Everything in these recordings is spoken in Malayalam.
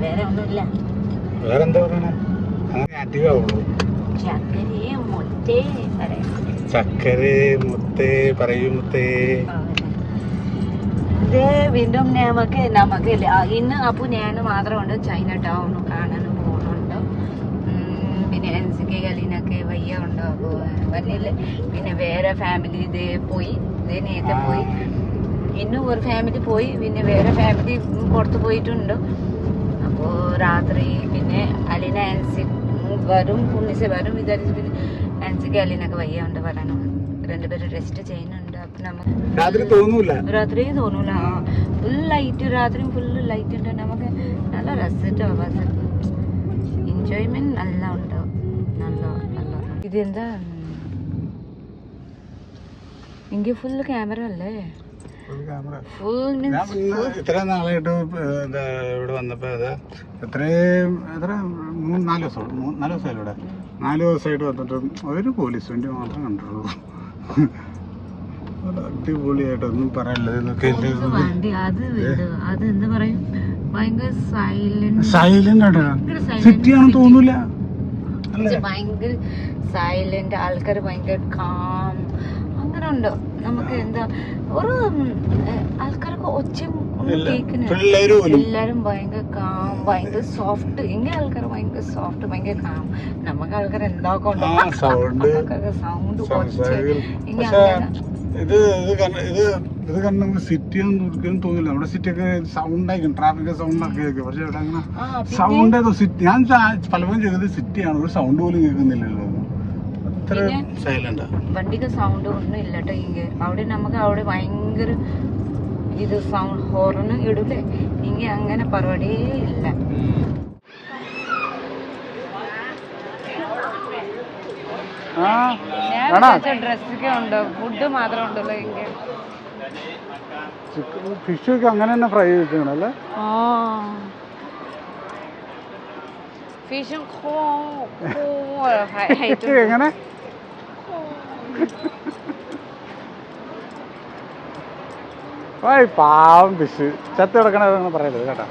വേറെ ഒന്നുമില്ല വേറെന്താ പറയണേ? അങ്ങനെ അധികമാവുള്ളൂ. ചക്കരയെ മുത്തേ പറയാം. ചക്കര മുത്തേ പറയൂ മുത്തേ. ഇത് വീണ്ടും നമുക്ക് നമുക്ക് ഇന്ന് അപ്പു ഞാൻ മാത്രമുണ്ട്. ചൈന ടൗൺ കാണാൻ പോകുന്നുണ്ട് പിന്നെ എൻ സി കെ കലീനൊക്കെ വയ്യ ഉണ്ടോ? അപ്പോൾ വന്നില്ല പിന്നെ വേറെ ഫാമിലി ഇത് പോയി. ഇത് നേരത്തെ പോയി. ഇന്നും ഒരു ഫാമിലി പോയി പിന്നെ വേറെ ഫാമിലി പുറത്ത് പോയിട്ടുണ്ട്. അപ്പോൾ രാത്രി പിന്നെ അലീന ആൻസി വരും പുണ്യസ വരും വിചാരിച്ച് പിന്നെ ആൻസിക്ക് അലീനൊക്കെ വയ്യാണ്ട് പറയണു രണ്ടുപേരും റെസ്റ്റ് ചെയ്യുന്നുണ്ട്. അപ്പം നമുക്ക് രാത്രി തോന്നൂല? രാത്രി തോന്നൂല. ഫുൾ ലൈറ്റ് രാത്രി ഫുൾ ലൈറ്റ് ഉണ്ട്. നമുക്ക് നല്ല രസിട്ടോ ബസ് എൻജോയ്മെന്റ് നല്ല ഉണ്ട്. നല്ല നല്ല. ഇതെന്താ? എങ്കിൽ ഫുൾ ക്യാമറ അല്ലേ? ഇത്ര നാളായിട്ട് എന്താ ഇവിടെ വന്നപ്പോ അത് എത്രയും എത്ര? മൂന്ന് നാല് ദിവസം മൂന്ന് നാല് ദിവസമായില്ല ഇവിടെ? നാല് ദിവസമായിട്ട് വന്നിട്ട് ഒരു പോലീസ് വണ്ടി മാത്രം കണ്ടിട്ടുള്ളൂ. അത് അടിപൊളിയായിട്ട് ഒന്നും പറയാനില്ല വണ്ടി അത് വിട് അത് എന്താ പറയും? ഭയങ്കര സൈലന്റ് ആണ് ഭയങ്കര സിറ്റി. ആണെന്ന് തോന്നൂല ഭയങ്കര സൈലന്റ് ആൾക്കാർ ഭയങ്കര കാം അങ്ങനെ ഉണ്ട് നമുക്ക് എന്താ ഒരു ആൾക്കാർക്ക് ഒച്ചയും എല്ലാരും ഭയങ്കര കാം ഭയങ്കര സോഫ്റ്റ് ഇങ്ങനെ ആൾക്കാർ ഭയങ്കര സോഫ്റ്റ് ഭയങ്കര കാം നമുക്ക് ആൾക്കാർ എന്താക്കെ ആ സൗണ്ട് സൗണ്ട് ഇത് ഇത് ഇത് കണ്ട് നമുക്ക് സിറ്റി ഒന്നും തോന്നില്ല. അവിടെ സിറ്റി ഒക്കെ സൗണ്ട് ആയിരിക്കും ട്രാഫിക് സൗണ്ട് ഒക്കെ ആയിരിക്കും പക്ഷെ ഇവിടെ അങ്ങനെ സൗണ്ട് ഞാൻ പലപ്പോഴും ചെയ്തത് സിറ്റിയാണ് ഒരു സൗണ്ട് പോലും കേൾക്കുന്നില്ലല്ലോ. വണ്ടിക്ക് സൗണ്ട് ഒന്നും ഇല്ല കേട്ടോ ഇങ്ങ. അവിടെ നമുക്ക് അവിടെ ഭയങ്കര ഇത് സൗണ്ട് ഹോറിന് ഇടൂലേ. ഇങ്ങ അങ്ങനെ പരിപാടിയേ ഇല്ല. ഞാൻ? ഡ്രസ്സൊക്കെ ഉണ്ട്? ഫുഡ് മാത്രം ഉണ്ടല്ലോ ഇങ്ങ. ഫിഷ് ഒക്കെ അങ്ങനെ തന്നെ ഫ്രൈ ചെയ്തിട്ടാണല്ലേ ഫിഷും എങ്ങനെ? പാവം ഫിഷ് ചത്ത് കിടക്കണ പറയരുത് കേട്ടോ.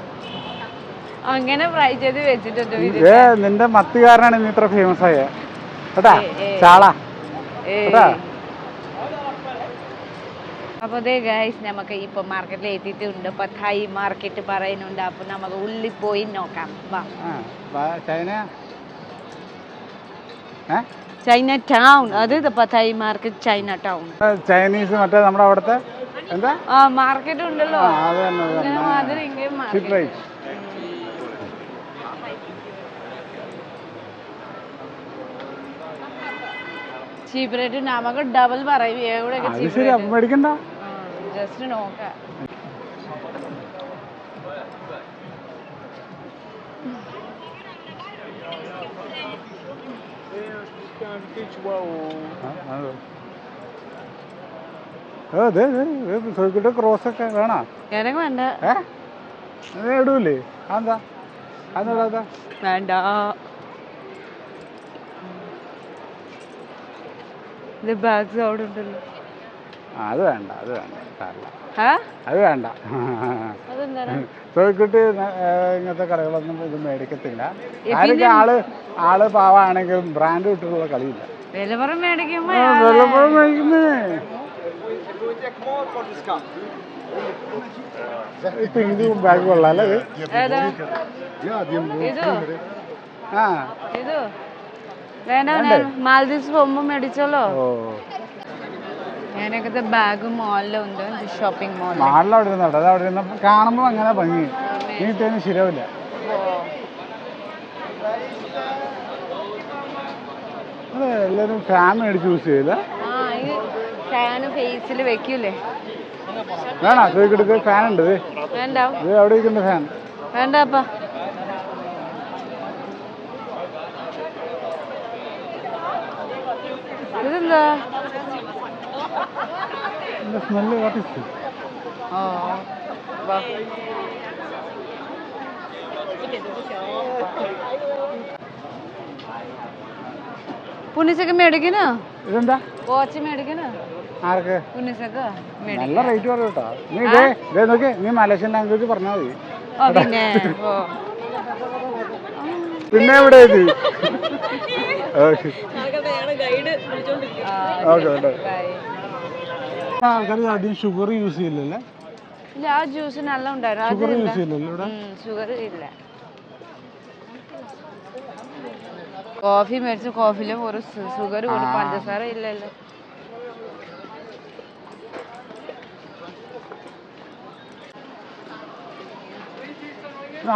അങ്ങനെ ഫ്രൈ ചെയ്ത് വെച്ചിട്ടുണ്ട് ഏ നിന്റെ മത്തി കാരനാണ് ഇന്ന് ഇത്ര ഫേമസ് ആയ. കേട്ടാ. ചാള. കേട്ടാ? അപ്പൊ ദേ ഗൈസ് നമുക്ക് ഇപ്പൊ മാർക്കറ്റിൽ എത്തിയിട്ടുണ്ട്. പത്തായി മാർക്കറ്റ് പറയുന്നുണ്ട്. അപ്പൊ നമുക്ക് ഉള്ളിൽ പോയി നോക്കാം. വാ. ചൈന ചൈന ടൗൺ അത് പത്തായി മാർക്കറ്റ് ചൈന ടൗൺ ചൈനീസ് മറ്റേ നമ്മുടെ അവിടുത്തെ എന്താ? ആ മാർക്കറ്റ് ഉണ്ടല്ലോ. ചീപ്പ് റേറ്റ് നമുക്ക് ഡബിൾ പറയും. മേടിക്കണ്ട. ജസ്റ്റ് നോക്കാം. സോയിക്കുട്ടി ക്രോസ് ഒക്കെ വേണോ എനിക്ക് വേണ്ട. ഏ? അത് ഇടൂലേ. അതെന്താ? അതെന്താ വേണ്ട. ഇത് ബാഗ്സ് അവിടെ ഉണ്ടല്ലോ. അത് വേണ്ട അത് വേണ്ട. അത് വേണ്ട. സോയിക്കുട്ടി ഏ, ഇങ്ങനത്തെ കടകളൊന്നും ഇത് മേടിക്കത്തില്ല. ആരൊക്കെ ആൾ ആൾ പാവാണെങ്കിലും ബ്രാൻഡ് വിട്ടിട്ടുള്ള കളിയില്ല. വിലപ്പുറം മേടിക്കുമ്പോ വെള്ളപ്പഴം മേടിക്കുന്നേ. ബാഗ് അല്ലേ ഇത്? ഏതാ? ഇത്? ആ. മാൽദീവ്സ് പോകുമ്പോ മേടിച്ചോളോ. ഞാനൊക്കെ ബാഗും മോളിലും ഉണ്ട് ഷോപ്പിംഗ് മോൾ മാളിൽ അവിടെ അത് അവിടെ ഇരുന്ന കാണുമ്പോൾ അങ്ങനെ ഭംഗി. നീട്ടൊന്നും ശരിയാവില്ല. അതെ എല്ലാവരും ഫാൻ മേടിച്ച് യൂസ് ചെയ്യില്ല? ഫാന് ഫേസിൽ വെക്കൂലേ? വേണോ? ചോദിക്കെടുത്ത് ഫാൻ ഉണ്ട്. വേണ്ട? ഇത് അവിടെ ഇരിക്കുന്ന ഫാൻ വേണ്ടപ്പാ ഇതെന്താ? എന്താ സ്മെല്ല് വാട്ട് ഇസ് ഓ വാ. പുണ്യസക്ക് മേടിക്കണോ? ഇതെന്താ? വാച്ച് മേടിക്കണോ? ആർക്ക്? പുണ്യസക്ക് നല്ല റേറ്റ് പറയും കേട്ടോ. നീ ഇതേ ഇതേ നോക്കി നീ മലേഷ്യൻ ലാംഗ്വേജ് പറഞ്ഞാൽ മതി. ഓ പിന്നെ ഓ. പിന്നെ എവിടെ ഇത്? Okay okay. ആൾക്കാർ ആദ്യം ഷുഗർ യൂസ് ചെയ്യില്ലല്ലേ? ഇല്ല ആ ജ്യൂസ് നല്ല ഉണ്ടായിരുന്നു. ഷുഗർ യൂസ് ചെയ്യില്ലല്ലോ ഇവിടെ? ഷുഗർ ഇല്ല. കോഫി മേടിച്ച് കോഫിലും ഒരു ഷുഗർ ഒരു. പഞ്ചസാര ഇല്ലല്ലോ.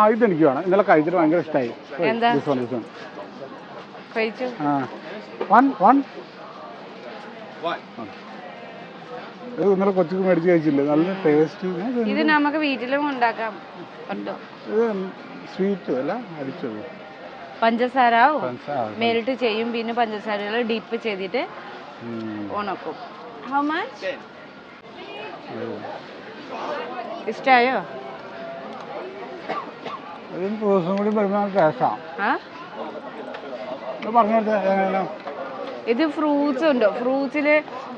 ആദ്യത്തെ എനിക്ക് വേണം. ഇന്നലെ കഴിച്ചിട്ട് ഭയങ്കര ഇഷ്ടമായി കഴിച്ചു. വൺ വൺ ഇത് ഇന്നലെ കൊച്ചിക്ക് മേടിച്ച് കഴിച്ചില്ലേ? നല്ല ടേസ്റ്റ് ഇത് നമുക്ക് വീട്ടിലും ഉണ്ടാക്കാം. പറ്റും ഇത് സ്വീറ്റ് അല്ല അരിച്ചത് പഞ്ചസാര പഞ്ചസാര. മെൽറ്റ് ചെയ്യും പിന്നെ പഞ്ചസാരകൾ ഡിപ്പ് ചെയ്തിട്ട്. ഉണക്കും. How much. ഇഷ്ടമായോ ദിവസം കൂടി വരുമ്പോൾ ടേസ്റ്റാണ് കൊടുത്തേ എങ്ങനെയാണ് ഇത് ഫ്രൂട്ട്സ് ഉണ്ട്? ഫ്രൂട്ട്സിൽ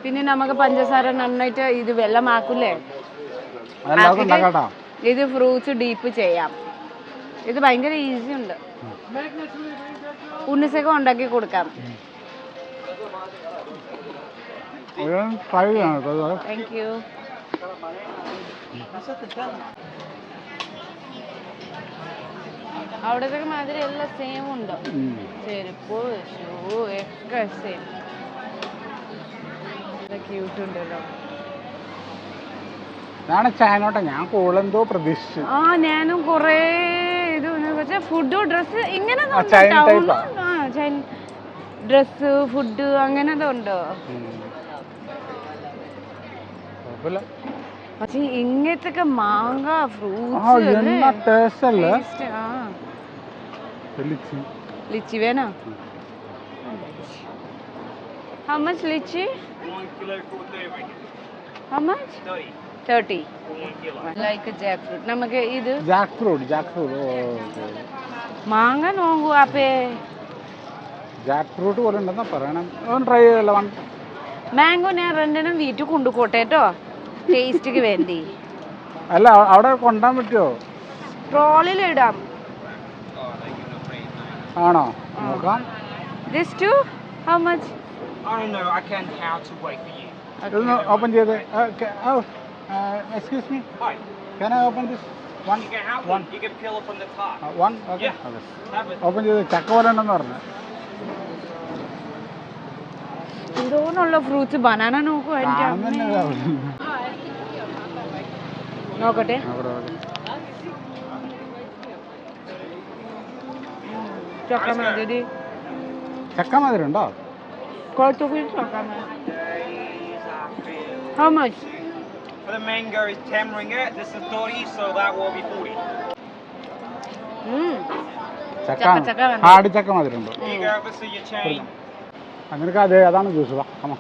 പിന്നെ നമുക്ക് പഞ്ചസാര നന്നായിട്ട് ഇത് വെള്ളമാക്കൂലേ ഇത് ഫ്രൂട്ട്സ് ഡീപ്പ് ചെയ്യാം. ഇത് ഭയങ്കര ഈസി ഉണ്ട്. ഉണ്ണിസൊക്കെ ഉണ്ടാക്കി കൊടുക്കാം. താങ്ക് യു അവിടത്തെ മാതിരി എല്ലാം സെയിം ഉണ്ട്. ചെരുപ്പ് ഷൂ ഒക്കെ സെയിം ക്യൂട്ട് ഉണ്ടല്ലോ. ഞാൻ ചായനോട്ടെ. ഞാൻ കൂടുതലെന്തോ പ്രതീക്ഷിച്ചു. ആ ഞാനും കുറേ ഇത് പക്ഷെ ഫുഡ് ഡ്രസ്സ് ഇങ്ങനെ. ഡ്രസ്സ് ഫുഡ് അങ്ങനത്തെ ഉണ്ടോ? പക്ഷെ ഇങ്ങനത്തെ മാങ്ങ ഫ്രൂട്ട്സ് എന്നാ ടേസ്റ്റ് അല്ലേ ആ ലിച്ചി ലിച്ചി വേണോ How much lychee? How much? 30. Like a jackfruit. നമുക്ക് ഇത് ജാക്ക് ഫ്രൂട്ട് മാങ്ങ നോക്കൂ അപ്പേ ജാക്ക് ഫ്രൂട്ട് പോലെ ഉണ്ടെന്നാ പറയണം. ഒന്ന് ട്രൈ ചെയ്തല്ലോ വൺ മാംഗോ ഞാൻ രണ്ടെണ്ണം വീട്ടിൽ കൊണ്ടുപോട്ടെ കേട്ടോ ടേസ്റ്റിക്ക് വേണ്ടി. അല്ല അവിടെ കൊണ്ടാൻ പറ്റുമോ ട്രോളിൽ ഇടാം. ആണോ? നോക്കാം. This two how much I don't know. I can't how to wait for you. ഇതൊന്ന് ഓപ്പൺ ചെയ്ത് excuse me Hi. Can I open this one You can have One. one. You can peel it from the top. One okay. Yeah. Have it. Open ചെയ്ത് ചക്ക പോലെ ഉണ്ടെന്ന് പറഞ്ഞു. എന്തോന്നുള്ള ഫ്രൂട്ട്സ് ബനാന നോക്കൂ എന്റെ കാണുന്നതന്നെ നോക്കട്ടെ. അവിടെ, അവിടെ. ചക്ക മാതിരി ചക്ക മാതിരി ഉണ്ടോ ചക്ക മാതിരി how much For the mango is 10 ringgit. This is 30, so that will be 40. ചക്ക ചക്ക. ആടി ചക്ക മാതിരി ഉണ്ടോ Here you go. This is your change. ആ, നിനക്ക് അതെ അതാണ് ജ്യൂസ് വാ അമ്മ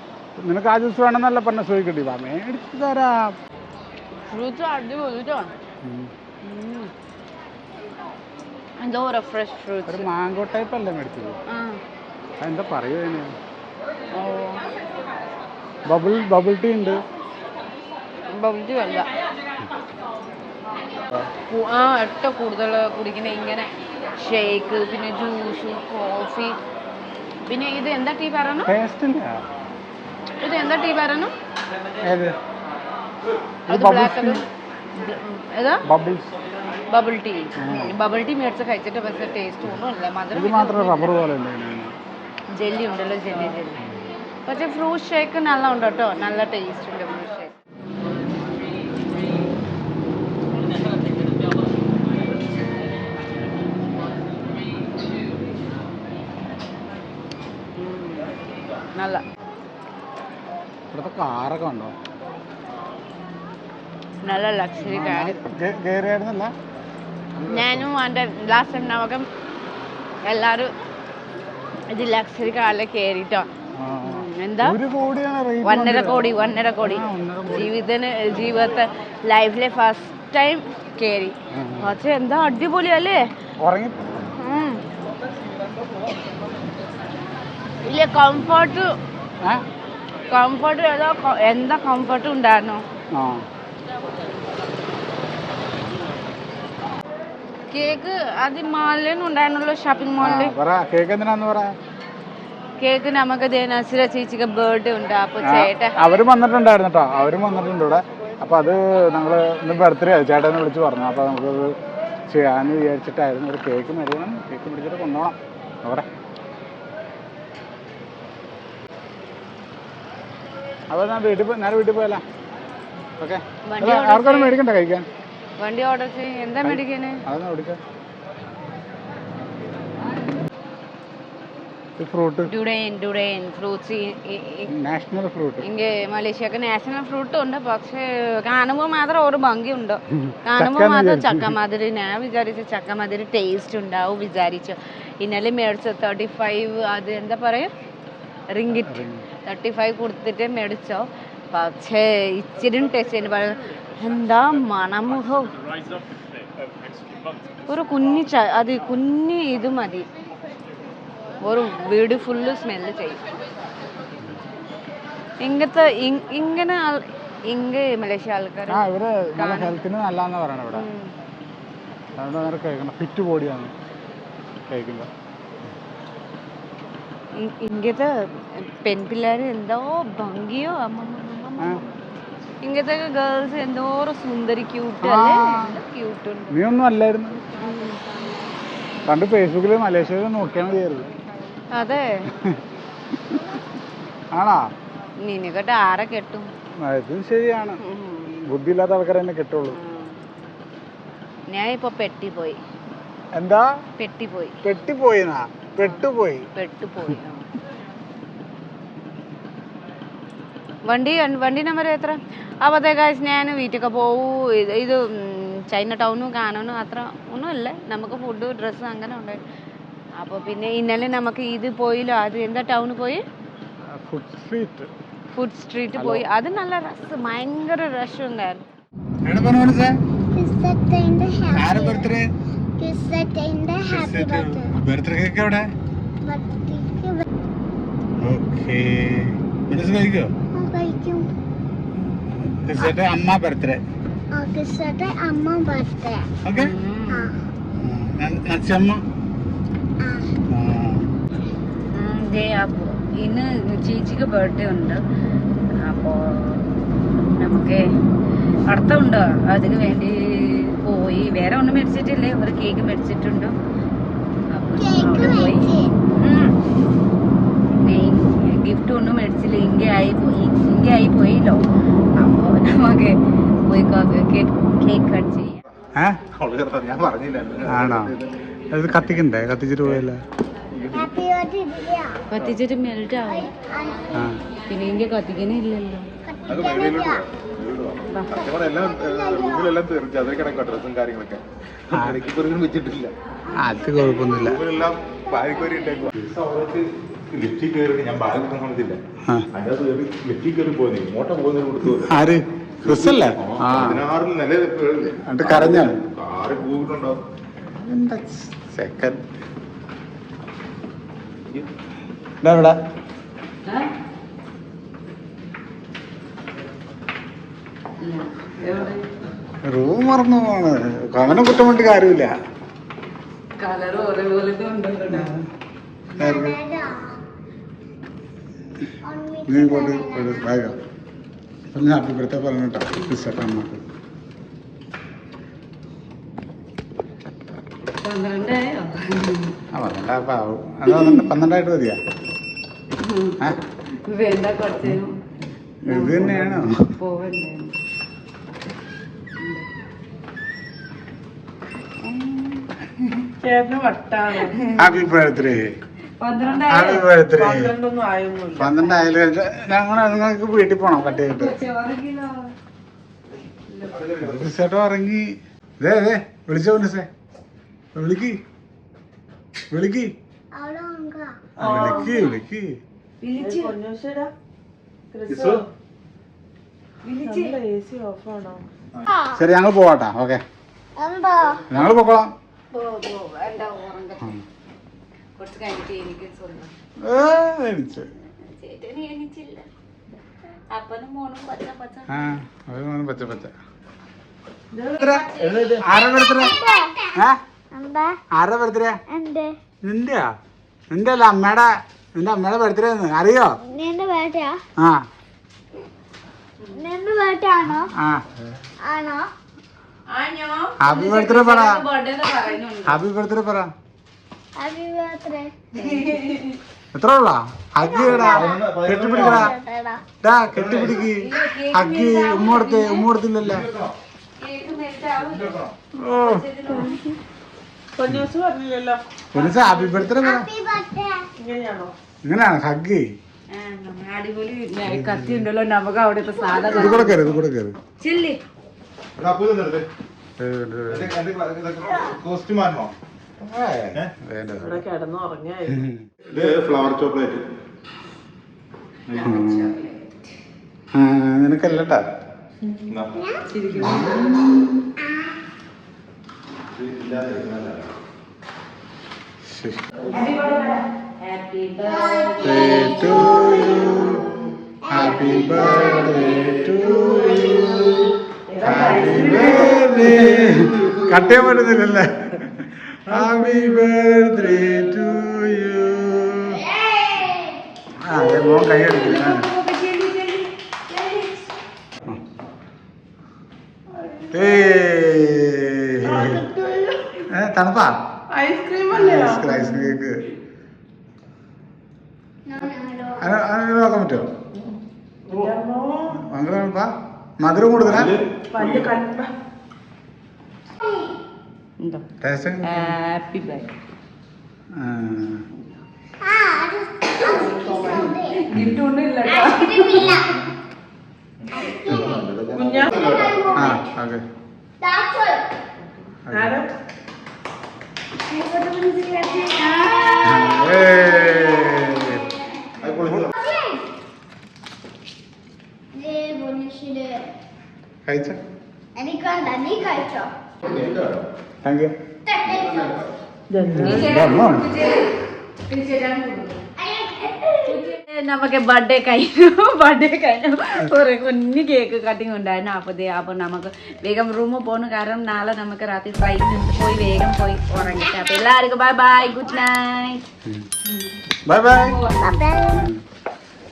നിനക്ക് ആ ജ്യൂസ് വേണമെന്നല്ല പറഞ്ഞ സോയി കിട്ടി വാ മേടിച്ചു തരാം ഫ്രൂട്ട്സ് അടിപൊളി. എന്തോ ഒരു ഫ്രഷ് ഒരു ഫ്രൂട്ട്സ് മാംഗോ ടൈപ്പ് അല്ലേ മേടിച്ചത്? അതെന്താ പറയുക ബബിൾ ബബിൾ ടീ ഉണ്ട്. ബബിൾ ടീ അല്ല. കു- ആ ഏറ്റവും കൂടുതൽ കുടിക്കുന്ന ഇങ്ങനെ ഷേക്ക് പിന്നെ ജ്യൂസ് കോഫി പിന്നെ ഇത് എന്താ ടീ പറഞ്ഞു ഇത് എന്താ ടീ പറഞ്ഞു ഏത്? അത് ബബിൾസ് ബ്ലാക്ക് ഏതാ? Bubbles bubble tea. Bubble tea മേടിച്ച് കഴിച്ചിട്ട് പക്ഷേ ടേസ്റ്റ് ഒന്നുമില്ല ഇത് മധുരം മാത്രം റബ്ബർ പോലെ ജെല്ലി ഉണ്ടല്ലോ ജെല്ലി ജെല്ലി. പക്ഷേ ഫ്രൂട്ട് ഷേക്ക് നല്ല ഉണ്ട് കേട്ടോ. നല്ല ടേസ്റ്റ് ഉണ്ട് ഫ്രൂട്ട് ഷേക്ക് നല്ല. ഇവിടുത്തെ കാറൊക്കെ ഉണ്ടോ? നല്ല ലക്ഷറി കാർ കയറിയായിരുന്നല്ല ഞാനും എന്റെ ലാസ്റ്റ് ടൈം നമുക്ക് എല്ലാവരും ഇത് ലക്ഷറി കാറിൽ കേറിട്ടോ. എന്താ? ഒന്നര കോടി ഒന്നര കോടി. ജീവിതത്തിന് ജീവിതത്തെ ലൈഫിലെ ഫസ്റ്റ് ടൈം കേറി. പക്ഷെ എന്താ അടിപൊളി അല്ലേ. ഇല്ല കംഫർട്ട്? കംഫർട്ട് ഏതോ എന്താ കംഫർട്ട് ഉണ്ടായിരുന്നു? കേക്ക് അത് മാളിലും ഉണ്ടായിരുന്നല്ലോ ഷോപ്പിംഗ് മാളിൽ പറ കേക്ക് എന്തിനാന്ന് പറ? കേക്ക് നമുക്ക് നസ്ര ചേച്ചിക്ക് ബർത്ത്ഡേ ഉണ്ട് അപ്പൊ ചേട്ടൻ അവരും വന്നിട്ടുണ്ടായിരുന്നു കേട്ടോ അവരും വന്നിട്ടുണ്ട് ഇവിടെ. അപ്പൊ അത് ഞങ്ങൾ ഇന്ന് ബർത്ത്ഡേ ചേട്ടനെ വിളിച്ച് പറഞ്ഞു. അപ്പൊ നമുക്ക് ചെയ്യാന്ന് വിചാരിച്ചിട്ടായിരുന്നു. ഒരു കേക്ക് മേടിക്കണം കേക്ക് മേടിച്ചിട്ട് കൊണ്ടുപോകണം അവിടെ അപ്പൊ ഞാൻ വീട്ടിൽ നേരെ വീട്ടിൽ പോയാലോ. ഓക്കെ. വണ്ടി ആർക്കാരും മേടിക്കണ്ട കഴിക്കാൻ. വണ്ടി ഓർഡർ ചെയ്യും. എന്താ മേടിക്കാന് നാഷണൽ ഫ്രൂട്ട് ഇങ്ങ മലേഷ്യക്ക് നാഷണൽ ഫ്രൂട്ട് ഉണ്ട്. പക്ഷേ കാണുമ്പോൾ മാത്രം ഒരു ഭംഗിയുണ്ട്. കാണുമ്പോൾ കാണുമ്പോ മാത്രം വിചാരിച്ചു. ചക്ക മാതിരി ഞാൻ വിചാരിച്ച ചക്ക മാതിരി ടേസ്റ്റ് ഉണ്ടാവും വിചാരിച്ചു. ഇന്നലെ മേടിച്ച തേർട്ടി ഫൈവ് അത് എന്താ പറയാ? റിങ്കിറ്റ് തേർട്ടി ഫൈവ് കൊടുത്തിട്ട് മേടിച്ചോ. പക്ഷേ ഇച്ചിരി ടേസ്റ്റ് എന്താ മണമുഖോ? ഒരു കുഞ്ഞി അത് കുഞ്ഞി ഇത് മതി. ഒരു വീട് ഫുള്ള് സ്മെല്ല് ചെയ്യും. ഇങ്ങനത്തെ ഇങ്ങനെ ഇങ്ങ മലേഷ്യ ആൾക്കാർ ഇവർ നല്ല ഹെൽത്തിന് ഇവിടെ. അതുകൊണ്ട് അങ്ങനെ കഴിക്കണം ഫിറ്റ് ബോഡിയാണ് കഴിക്കുമ്പോൾ ഇങ്ങനത്തെ പെൺപിള്ളേർ എന്തോ ഭംഗിയോ അമ്മ ഇങ്ങനത്തെ ഗേൾസ് എന്തോരം സുന്ദരി ക്യൂട്ട് അല്ലേ? ക്യൂട്ട് ഉണ്ട്. നീ ഒന്നും അല്ലായിരുന്നു. പണ്ട് ഫേസ്ബുക്കിൽ മലേഷ്യയിൽ നോക്കിയാൽ മതിയായിരുന്നു. അതെ. ആണാ? നിനക്കട്ട് ആരെ കെട്ടും. അതും ശരിയാണ്. ബുദ്ധിയില്ലാത്ത ആൾക്കാരെ തന്നെ കെട്ടുള്ളൂ. ഞാൻ ഇപ്പൊ പെട്ടിപ്പോയി. എന്താ? പെട്ടു പോയി. പെട്ടുപോയി. പെട്ടുപോയി ആ. വണ്ടി വണ്ടി നമ്പർ എത്ര? അപ്പോഴത്തേക്കാഴ്ച ഞാൻ വീട്ടിലേക്ക് പോകൂ ഇത് ഇത് ചൈന ടൗണും കാണാനും അത്ര ഒന്നുമില്ല. നമുക്ക് ഫുഡ് ഡ്രസ്സ് അങ്ങനെ ഉണ്ട്. അപ്പോൾ പിന്നെ ഇന്നലെ നമുക്ക് ഇത് പോയില്ലോ. അത് എന്താ ടൗണിൽ പോയി? ഫുഡ് സ്ട്രീറ്റ് ഫുഡ് സ്ട്രീറ്റ് പോയി. അത് നല്ല റഷ് ഭയങ്കര റഷ് ഉണ്ടായിരുന്നു. ബർത്ത്ഡേ ഓക്കെ കഴിക്കോ. തീർച്ചയായിട്ടും അമ്മ ബർത്ത്ഡേ. cassette അമ്മ ബർത്ത്ഡേ. ഓക്കെ? ആ. നച്ചമ്മ? ആ. ദേ അപ്പോൾ ഇന്ന് ചേച്ചിക്ക് ബർത്ത്ഡേ ഉണ്ട്. അപ്പോൾ നമുക്ക് അടുത്തുണ്ട് അതിന് വേണ്ടി പോയി. വേറെ ഒന്നും മേടിച്ചിട്ടില്ലേ? ഒരു കേക്ക് മേടിച്ചിട്ടുണ്ട്. അപ്പോൾ പോയി. മേടിച്ച്. ഗിഫ്റ്റ് ഒന്നും മേടിച്ചില്ല. ഇന്ത്യ ആയി പോയി ഇന്ത്യ ആയി പോയില്ലോ. അപ്പോൾ നമുക്ക് പോയി കേക്ക് കട്ട് ചെയ്യാം കത്തിക്കണ്ടേ? കത്തിച്ചിട്ട് പോയല്ല? കത്തിച്ചിട്ട് മെൽറ്റ് ആവും. പിന്നെ ഇന്ത്യ കത്തിക്കണില്ലല്ലോ അത് കുഴപ്പമൊന്നുമില്ല. ലിഫ്റ്റിൽ ഞാൻ ബാഗ് എടുക്കാൻ സമയത്തില്ല ആ. അതിനകത്ത് കയറി ലിഫ്റ്റിൽ കയറി പോയി ഇങ്ങോട്ട പോകുന്നതിന് കൊടുത്തു ആര്? ക്രിസ്തല്ലേ ആ പതിനാറിൽ നില കയറില്ലേ? എന്നിട്ട് കരഞ്ഞോ കാറ് പോയിട്ടുണ്ടോ എന്താ സെക്കൻഡ് ഇവിടെ. റൂം മറന്നു പോണ്. അങ്ങനെ കുറ്റം വേണ്ടി കാര്യമില്ല. കളർ ഓരോ നീ കൊണ്ട് വേഗം അപ്പം ഹാപ്പി ബർത്ത്ഡേ അമ്മയ്ക്ക് പാവം അത് പന്ത്രണ്ട് പന്ത്രണ്ടായിട്ട് മതിയാ? ഇത് തന്നെയാണോ? ഹാപ്പി ബർത്ത്ഡേ പന്ത്രണ്ടായാലും ഞങ്ങൾ നിങ്ങൾക്ക് വീട്ടിൽ പോണം ചോറക്കിലോ ചേട്ടോ ഇറങ്ങി ദേ ദേ വിളിച്ചോ മിസ്സേ വിളിക്ക്. വിളിക്ക്. വിളിക്ക് വിളിക്ക്. ശരി ഞങ്ങൾ പോവാട്ടാ. ഓക്കെ. ഞങ്ങൾ പോക്കോളാം പോ പോ വേണ്ട ഉറങ്ങട്ടെ കുറച്ച് കഴിഞ്ഞിട്ട് എനിക്ക് സ്വന്തം. ഏ, എണീച്ച്. ചേട്ടന് എണീച്ചില്ല അപ്പനും മോനും പച്ച പച്ച. ആ അത് മോനെ പച്ച പച്ച. ആരാ ബർത്ത്ഡേ? നിന്റെയാ? നിന്റെ അല്ല അമ്മയുടെ നിന്റെ അമ്മയുടെ ബർത്ത്ഡേ എന്ന് അറിയോ? ആ? ഹാപ്പി ബർത്ത്ഡേ പറ. ഹാപ്പി ബർത്ത്ഡേ പറ. എത്ര ഉള്ള കെട്ടിപ്പിടിക്കടാ. കെട്ടിപ്പിടിക്ക്. ഓ. പൊന്നൂസ് ഹാപ്പി ബർത്ത്ഡേ പറ. ഹാപ്പി ബർത്ത്ഡേ ഇങ്ങനെയാണോ? അടിപൊളി കത്തി ഉണ്ടല്ലോ. നമുക്ക് അവിടുത്തെ സാധനം കോസ്റ്റ്യൂം ആണോ? വേണ്ട ഇവിടെ കിടന്ന് ഉറങ്ങായി ഇത് ഫ്ലവർ ചോക്ലേറ്റ് ആ നിനക്കല്ലട്ടാ ശരി happy birthday to you. Happy birthday to you. Happy birthday. Cut പറ്റുന്നില്ലല്ലേ happy birthday to you ആ അതെ മോൻ കൈ അടിക്കില്ല ഏ തണുപ്പാ? ഐസ്ക്രീം ഐസ്ക്രീം ഐസ്ക്രീം അങ്ങനെ നോക്കാൻ പറ്റുമോ? തണുപ്പാ? മധുരം കൂടുതലാ പല്ല് കണ്ട ടേസ്റ്റ് ഹാപ്പി ബർത്ത്ഡേ ആ അത് ഗിഫ്റ്റ് ഒന്നും ഇല്ല കുഞ്ഞാ ആ ഓക്കെ That's all. ആരാ? ദേ ബോണിഷിൽ കഴിച്ച? എനിക്കണ്ട നീ കഴിച്ചോ? താങ്ക് യു നമുക്ക് ബർത്ത്ഡേ കഴിഞ്ഞു. ബർത്ത്ഡേ കഴിഞ്ഞു. ഒരു കുഞ്ഞു കേക്ക് കട്ടിങ് ഉണ്ടായിരുന്നു. അപ്പോൾ അപ്പോൾ നമുക്ക് വേഗം റൂമിൽ പോകുന്നു കാരണം നാളെ നമുക്ക് രാത്രി ഫ്ലൈറ്റ് പോയി വേഗം പോയി ഉറങ്ങിട്ട് അപ്പോൾ എല്ലാവർക്കും bye bye good night bye bye Bye bye.